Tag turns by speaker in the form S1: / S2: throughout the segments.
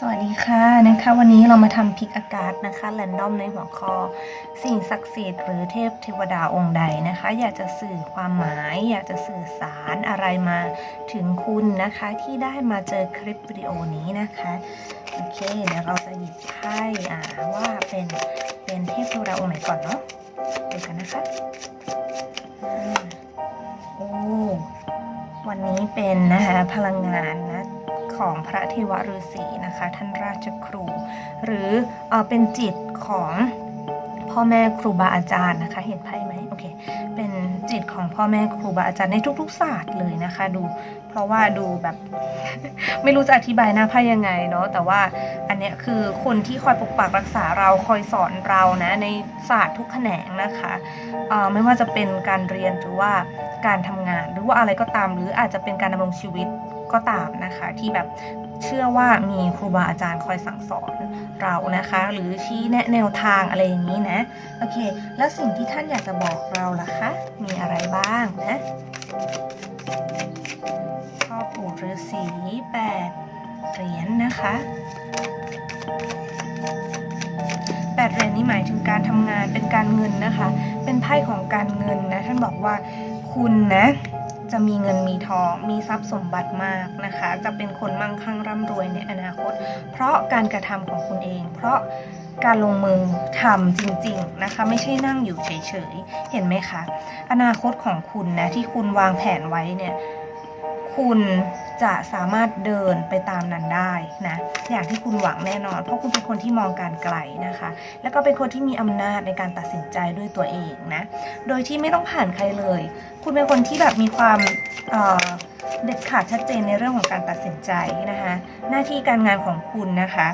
S1: สวัสดีค่ะนะคะวันนี้เรามาทำพิกอากาศนะคะแรนดอมในหัวข้อสิ่งศักดิ์สิทธิ์หรือเทพเทวดาองค์ใดนะคะ อยากจะสื่อความหมาย อยากจะสื่อสารอะไรมาถึงคุณนะคะที่ได้มาเจอคลิปวิดีโอนี้นะคะโอเคเดี๋ยวเราจะหยิบไพ่อ่าว่าเป็นเป็นเทพเทวดาองค์ไหนก่อนเนาะดูกันนะคะโอ้วันนี้เป็นนะคะพลังงานนะ ของพระเทวฤาษีนะคะ ท่านราชครู หรือเออเป็นจิตของพ่อแม่ครูบาอาจารย์นะคะ เห็นไพ่ไหมโอเคเป็นจิตของพ่อแม่ครูบาอาจารย์ในทุก ๆ ศาสตร์เลยนะคะ ดู เพราะว่าดูแบบ ไม่รู้จะอธิบายหน้าไพ่ยังไงเนาะแต่ว่าอันเนี้ยคือคนที่คอยปกปักรักษาเราคอยสอนเรานะ ในศาสตร์ทุกแขนงนะคะไม่ว่าจะเป็นการเรียนหรือว่าการทำงาน หรือว่าอะไรก็ตามหรืออาจจะเป็นการดำรงชีวิต ก็ตามนะคะที่แบบเชื่อว่ามีครูบาอาจารย์คอยสั่งสอนเรานะคะ หรือชี้แนะแนวทางอะไรอย่างนี้นะโอเค แล้วสิ่งที่ท่านอยากจะบอกเราล่ะคะ มีอะไรบ้างนะพ่อปู่ฤาษีแปดเหรียญนะคะแปดเหรียญนี้หมายถึงการทำงานเป็นการเงินนะคะ เป็นไพ่ของการเงินนะท่านบอกว่าคุณนะ จะมีเงินมีทองมีทรัพย์สมบัติมากนะคะ จะเป็นคนมั่งคั่งร่ำรวยในอนาคต เพราะการกระทำของคุณเอง เพราะการลงมือทำจริงๆนะคะ ไม่ใช่นั่งอยู่เฉยๆ เห็นไหมคะ อนาคตของคุณนะที่คุณวางแผนไว้เนี่ย คุณ จะสามารถเดินไปตามนั้นได้นะอย่างที่คุณหวังแน่นอน เพราะคุณเป็นคนที่มองการไกลนะคะ แล้วก็เป็นคนที่มีอำนาจในการตัดสินใจด้วยตัวเองนะโดยที่ไม่ต้องผ่านใครเลย คุณเป็นคนที่แบบมีความเอ่อ เด็ดขาดชัดเจนในเรื่องของการตัดสินใจนะคะ หน้าที่การงานของคุณนะคะ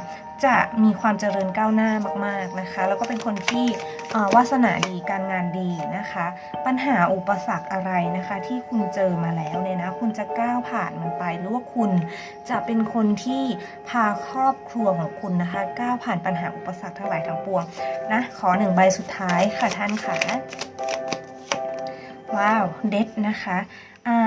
S1: จะมีความเจริญก้าวหน้ามากๆนะคะ แล้วก็เป็นคนที่วาสนาดีการงานดีนะคะ ปัญหาอุปสรรคอะไรนะคะ ที่คุณเจอมาแล้วเนี่ยนะคุณจะก้าวผ่านมันไปหรือว่าคุณจะเป็นคนที่พาครอบครัวของคุณนะคะ ก้าวผ่านปัญหาอุปสรรคทั้งหลายทั้งปวงนะขอหนึ่งใบสุดท้ายค่ะท่านค่ะว้าวเด็ดนะคะ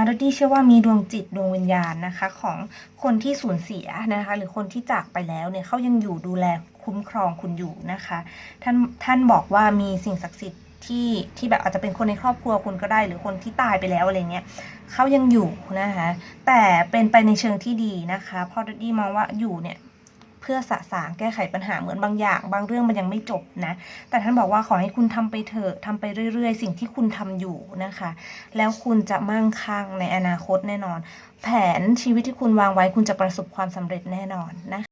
S1: ดดดี้เชื่อว่ามีดวงจิตดวงวิญญาณนะคะของคนที่สูญเสียนะคะ หรือคนที่จากไปแล้วเนี่ยเขายังอยู่ดูแลคุ้มครองคุณอยู่นะคะ ท่านท่านบอกว่ามีสิ่งศักดิ์สิทธิ์ที่ที่แบบอาจจะเป็นคนในครอบครัวคุณก็ได้ หรือคนที่ตายไปแล้วอะไรเงี้ยเขายังอยู่นะคะ แต่เป็นไปในเชิงที่ดีนะคะเพราะดดดี้มองว่าอยู่เนี่ย เพื่อสะสางแก้ไขปัญหาเหมือนบางอย่าง บางเรื่องมันยังไม่จบนะ แต่ท่านบอกว่าขอให้คุณทำไปเถอะทำไปเรื่อย ๆ สิ่งที่คุณทำอยู่นะคะ แล้วคุณจะมั่งคั่งในอนาคตแน่นอน แผนชีวิตที่คุณวางไว้คุณจะประสบความสำเร็จแน่นอนนะคะ